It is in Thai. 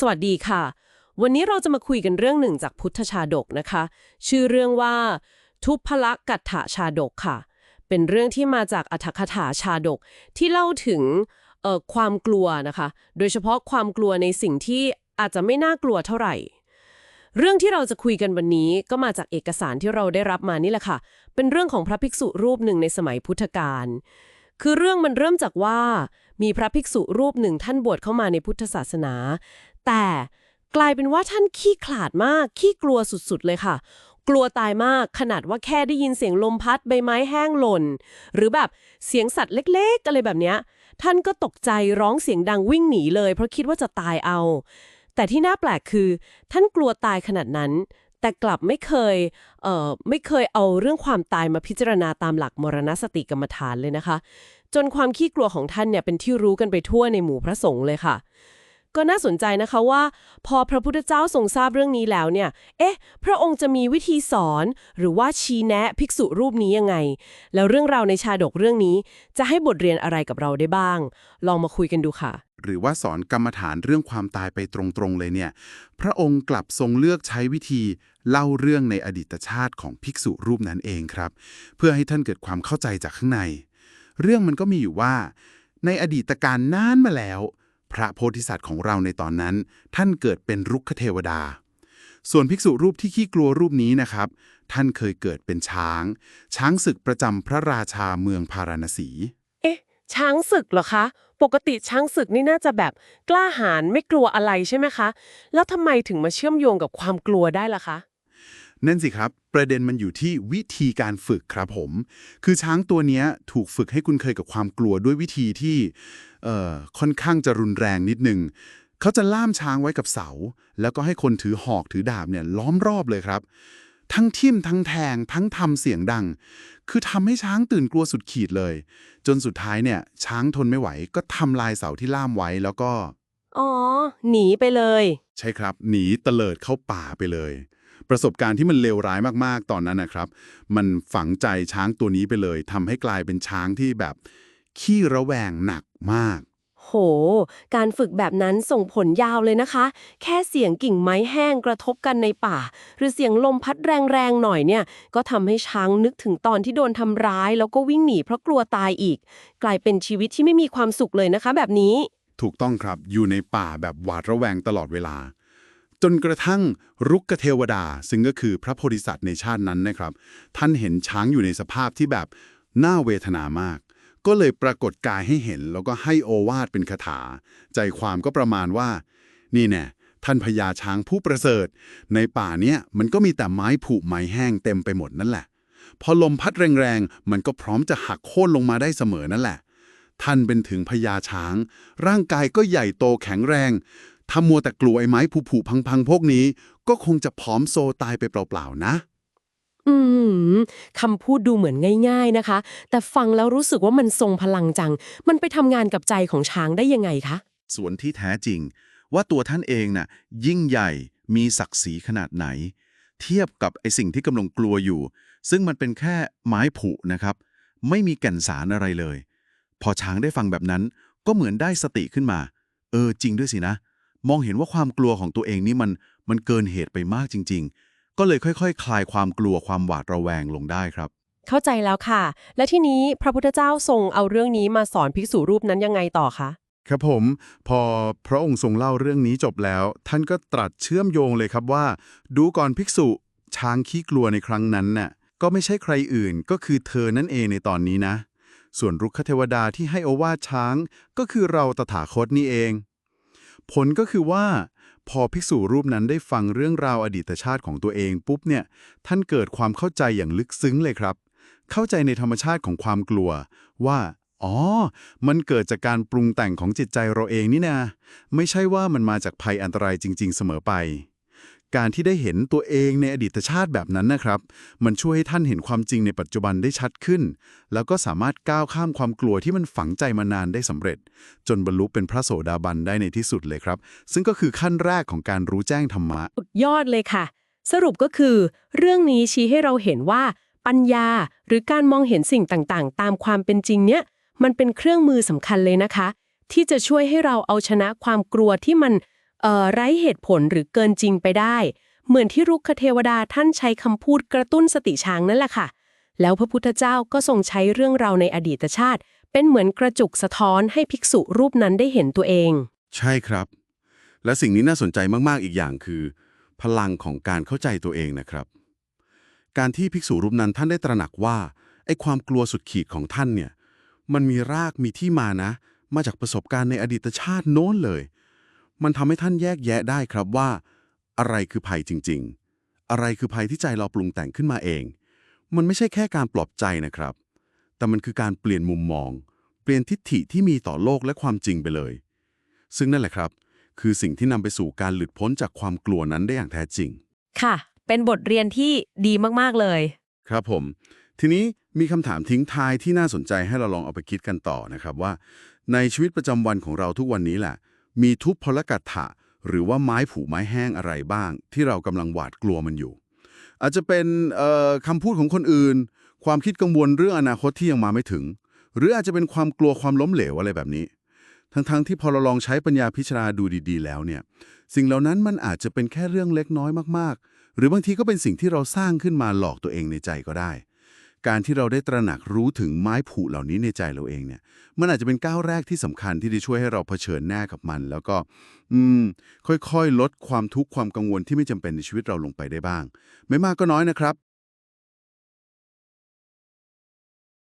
สวัสดีค่ะ วันนี้เราจะมาคุยกันเรื่องหนึ่งจากพุทธชาดกนะคะ ชื่อเรื่องว่า ทุพพละกัตถชาดกค่ะ เป็นเรื่องที่มาจากอัฏฐกถาชาดกที่เล่าถึงเอ่อความกลัวนะคะ โดยเฉพาะความกลัวในสิ่งที่อาจจะไม่น่ากลัวเท่าไหร่ เรื่องที่เราจะคุยกันวันนี้ก็มาจากเอกสารที่เราได้รับมานี่แหละค่ะ เป็นเรื่องของพระภิกษุรูปหนึ่งในสมัยพุทธกาลคือเรื่องมันเริ่มจากว่ามีพระภิกษุรูปหนึ่งท่านบวชเข้ามาในพุทธศาสนา แต่กลายเป็นว่าท่านขี้ขลาดมาก ขี้กลัวสุดๆเลยค่ะ กลัวตายมากขนาดว่าแค่ได้ยินเสียงลมพัดใบไม้แห้งหล่น หรือแบบเสียงสัตว์เล็กๆอะไรแบบเนี้ย ท่านก็ตกใจร้องเสียงดังวิ่งหนีเลย เพราะคิดว่าจะตายเอา แต่ที่น่าแปลกคือ ท่านกลัวตายขนาดนั้น แต่กลับไม่เคยเอ่อไม่เคยเอาเรื่องความตายมาพิจารณาตามหลักมรณสติกรรมฐานเลยนะคะ จนความขี้กลัวของท่านเนี่ยเป็นที่รู้กันไปทั่วในหมู่พระสงฆ์เลยค่ะ ก็น่าสนใจนะคะว่า พอพระพุทธเจ้าทรงทราบเรื่องนี้แล้วเนี่ย เอ๊ะ พระองค์จะมีวิธีสอน หรือว่าชี้แนะภิกษุรูปนี้ยังไง แล้วเรื่องราวในชาดกเรื่องนี้ จะให้บทเรียนอะไรกับเราได้บ้าง ลองมาคุยกันดูค่ะ หรือว่าสอนกรรมฐานเรื่องความตายไปตรงๆเลยเนี่ย พระองค์กลับทรงเลือกใช้วิธีเล่าเรื่องในอดีตชาติของภิกษุรูปนั้นเองครับ เพื่อให้ท่านเกิดความเข้าใจจากข้างใน เรื่องมันก็มีอยู่ว่า ในอดีตการนานมาแล้ว พระโพธิสัตว์ของเราในตอนนั้น ท่านเกิดเป็นรุกขเทวดา ส่วนภิกษุรูปที่ขี้กลัวรูปนี้นะครับ ท่านเคยเกิดเป็นช้าง ช้างศึกประจำพระราชาเมืองพาราณสี เอ๊ะ ช้างศึกเหรอคะ ปกติช้างศึกนี่น่าจะแบบกล้าหาญไม่กลัวอะไรใช่ไหมคะ แล้วทำไมถึงมาเชื่อมโยงกับความกลัวได้ล่ะคะนั่นสิครับ ประเด็นมันอยู่ที่วิธีการฝึกครับผม คือช้างตัวเนี้ยถูกฝึกให้คุ้นเคยกับความกลัวด้วยวิธีที่เอ่อ ค่อนข้างจะรุนแรงนิดหนึ่งเขาจะล่ามช้างไว้กับเสา แล้วก็ให้คนถือหอกถือดาบเนี่ยล้อมรอบเลยครับ ทั้งทิ่มทั้งแทง ทั้งทำเสียงดัง คือทำให้ช้างตื่นกลัวสุดขีดเลย จนสุดท้ายเนี่ย ช้างทนไม่ไหว ก็ทำลายเสาที่ล่ามไว้แล้วก็ อ๋อ หนีไปเลย ใช่ครับ หนีเตลิดเข้าป่าไปเลยประสบการณ์ที่มันเลวร้ายมากๆ ตอนนั้นนะครับ มันฝังใจช้างตัวนี้ไปเลยทำให้กลายเป็นช้างที่แบบ ขี้ระแวงหนักมาก โห การฝึกแบบนั้นส่งผลยาวเลยนะคะ แค่เสียงกิ่งไม้แห้งกระทบกันในป่า หรือเสียงลมพัดแรงๆหน่อยเนี่ย ก็ทำให้ช้างนึกถึงตอนที่โดนทำร้าย แล้วก็วิ่งหนีเพราะกลัวตายอีก กลายเป็นชีวิตที่ไม่มีความสุขเลยนะคะ แบบนี้ ถูกต้องครับอยู่ในป่าแบบหวาดระแวงตลอดเวลา จนกระทั่งรุกขเทวดา ซึ่งก็คือพระโพธิสัตว์ในชาตินั้นนะครับ ท่านเห็นช้างอยู่ในสภาพที่แบบน่าเวทนามาก ก็เลยปรากฏกายให้เห็น แล้วก็ให้โอวาทเป็นคาถา ใจความก็ประมาณว่า นี่แน่ท่านพญาช้างผู้ประเสริฐ ในป่าเนี้ยมันก็มีแต่ไม้ผุไม้แห้งเต็มไปหมดนั่นแหละ พอลมพัดแรงๆ มันก็พร้อมจะหักโค่นลงมาได้เสมอนั่นแหละ ท่านเป็นถึงพญาช้าง ร่างกายก็ใหญ่โตแข็งแรงถ้ามัวแต่กลัวไอ้ไม้ผุๆพังๆพวกนี้ ก็คงจะผอมโซตายไปเปล่าๆนะ อืมคำพูดดูเหมือนง่าย ๆนะคะ แต่ฟังแล้วรู้สึกว่ามันทรงพลังจัง มันไปทำงานกับใจของช้างได้ยังไงคะ ส่วนที่แท้จริง ว่าตัวท่านเองน่ะยิ่งใหญ่มีศักดิ์ศรีขนาดไหน เทียบกับไอสิ่งที่กำลังกลัวอยู่ ซึ่งมันเป็นแค่ไม้ผุนะครับ ไม่มีแก่นสารอะไรเลย พอช้างได้ฟังแบบนั้น ก็เหมือนได้สติขึ้นมา เออจริงด้วยสินะ มองเห็นว่าความกลัวของตัวเองนี่มันมันเกินเหตุไปมากจริง ๆ ก็เลยค่อยๆคคลายความกลัวความหวาดระแวงลงได้ครับ เข้าใจแล้วค่ะ และที่นี้พระพุทธเจ้าทรงเอาเรื่องนี้มาสอนภิกษุรูปนั้นยังไงต่อคะครับผมพอพระองค์ทรงเล่าเรื่องนี้จบแล้ว ท่านก็ตรัสเชื่อมโยงเลยครับว่า ดูก่อนภิกษุช้างขี้กลัวในครั้งนั้นน่ะก็ไม่ใช่ใครอื่นก็คือเธอนั่นเองในตอนนี้นะ ส่วนรุกขเทวดาที่ให้โอวาทช้างก็คือเราตถาคตนี่เอง ผลก็คือว่า พอภิกษุรูปนั้นได้ฟังเรื่องราวอดีตชาติของตัวเองปุ๊บเนี่ยท่านเกิดความเข้าใจอย่างลึกซึ้งเลยครับ เข้าใจในธรรมชาติของความกลัวว่าอ๋อ มันเกิดจากการปรุงแต่งของจิตใจเราเองนี่นะ ไม่ใช่ว่ามันมาจากภัยอันตรายจริง ๆ เสมอไป การที่ได้เห็นตัวเองในอดีตชาติแบบนั้นนะครับ มันช่วยให้ท่านเห็นความจริงในปัจจุบันได้ชัดขึ้น แล้วก็สามารถก้าวข้ามความกลัวที่มันฝังใจมานานได้สำเร็จ จนบรรลุเป็นพระโสดาบันได้ในที่สุดเลยครับ ซึ่งก็คือขั้นแรกของการรู้แจ้งธรรมะยอดเลยค่ะ สรุปก็คือ เรื่องนี้ชี้ให้เราเห็นว่า ปัญญาหรือการมองเห็นสิ่งต่างๆ ตามความเป็นจริงเนี่ยมันเป็นเครื่องมือสำคัญเลยนะคะ ที่จะช่วยให้เราเอาชนะความกลัวที่มัน ไร้เหตุผลหรือเกินจริงไปได้ เหมือนที่รุกขเทวดาท่านใช้คำพูดกระตุ้นสติช้างนั่นแหละค่ะ แล้วพระพุทธเจ้าก็ทรงใช้เรื่องราวในอดีตชาติ เป็นเหมือนกระจุกสะท้อนให้ภิกษุรูปนั้นได้เห็นตัวเอง ใช่ครับ และสิ่งนี้น่าสนใจมากๆอีกอย่างคือ พลังของการเข้าใจตัวเองนะครับ การที่ภิกษุรูปนั้นท่านได้ตระหนักว่าไอ้ความกลัวสุดขีดของท่านเนี่ยมันมีรากมีที่มานะ มาจากประสบการณ์ในอดีตชาติโน้นเลย มันทำให้ท่านแยกแยะได้ครับว่า อะไรคือภัยจริง ๆ อะไรคือภัยที่ใจเราปรุงแต่งขึ้นมาเอง มันไม่ใช่แค่การปลอบใจนะครับ แต่มันคือการเปลี่ยนมุมมอง เปลี่ยนทิฏฐิที่มีต่อโลกและความจริงไปเลย ซึ่งนั่นแหละครับ คือสิ่งที่นำไปสู่การหลุดพ้นจากความกลัวนั้นได้อย่างแท้จริง ค่ะ เป็นบทเรียนที่ดีมากๆเลย ครับผม ทีนี้มีคำถามทิ้งท้ายที่น่าสนใจให้เราลองเอาไปคิดกันต่อนะครับว่า ในชีวิตประจำวันของเราทุกวันนี้แหละ มีทุพพลกัตถะหรือว่าไม้ผูไม้แห้งอะไรบ้าง ที่เรากำลังหวาดกลัวมันอยู่ อาจจะเป็นคำพูดของคนอื่น ความคิดกังวลเรื่องอนาคตที่ยังมาไม่ถึง หรืออาจจะเป็นความกลัวความล้มเหลวอะไรแบบนี้ ทั้งๆที่พอเราลองใช้ปัญญาพิจารณาดูดีๆ แล้วเนี่ย สิ่งเหล่านั้นมันอาจจะเป็นแค่เรื่องเล็กน้อยมากๆ หรือบางทีก็เป็นสิ่งที่เราสร้างขึ้นมาหลอกตัวเองในใจก็ได้ การที่เราได้ตระหนักรู้ถึงไม้ผุเหล่านี้ในใจเราเองเนี่ย มันอาจจะเป็นก้าวแรกที่สำคัญที่จะช่วยให้เราเผชิญหน้ากับมัน แล้วก็ อืม ค่อยๆ ลดความทุกข์ความกังวลที่ไม่จำเป็นในชีวิตเราลงไปได้บ้าง ไม่มากก็น้อยนะครับ